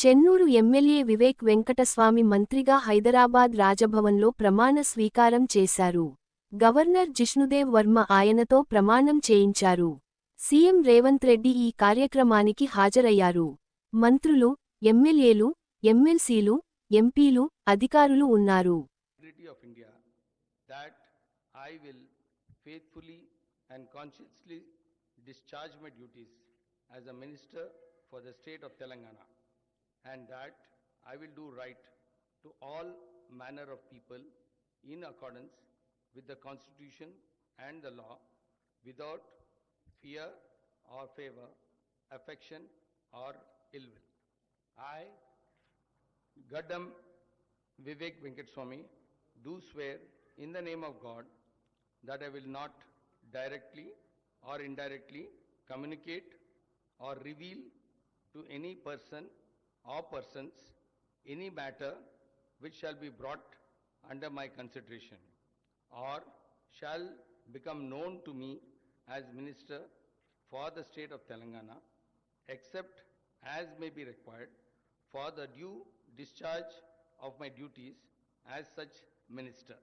Chennur MLA Vivek Venkataswamy మంత్రిగా హైదరాబాద్ రాజభవన్లో ప్రమాణ స్వీకారం చేశారు. గవర్నర్ జిష్ణుదేవ్ వర్మ ఆయనతో ప్రమాణం చేయించారు. సీఎం రేవంత్ రెడ్డి ఈ కార్యక్రమానికి హాజరయ్యారు. మంత్రులు ఎమ్మెల్యేలు ఎమ్మెల్సీలు ఎంపీలు అధికారులు ఉన్నారు. I will faithfully and consciously discharge my duties as a minister for the state of Telangana. And that I will do right to all manner of people in accordance with the constitution and the law without fear or favor, affection or ill will. I, Gaddam Vivek Venkateswamy, do swear in the name of God that I will not directly or indirectly communicate or reveal to any person or persons any matter which shall be brought under my consideration or shall become known to me as minister for the state of Telangana except as may be required for the due discharge of my duties as such minister.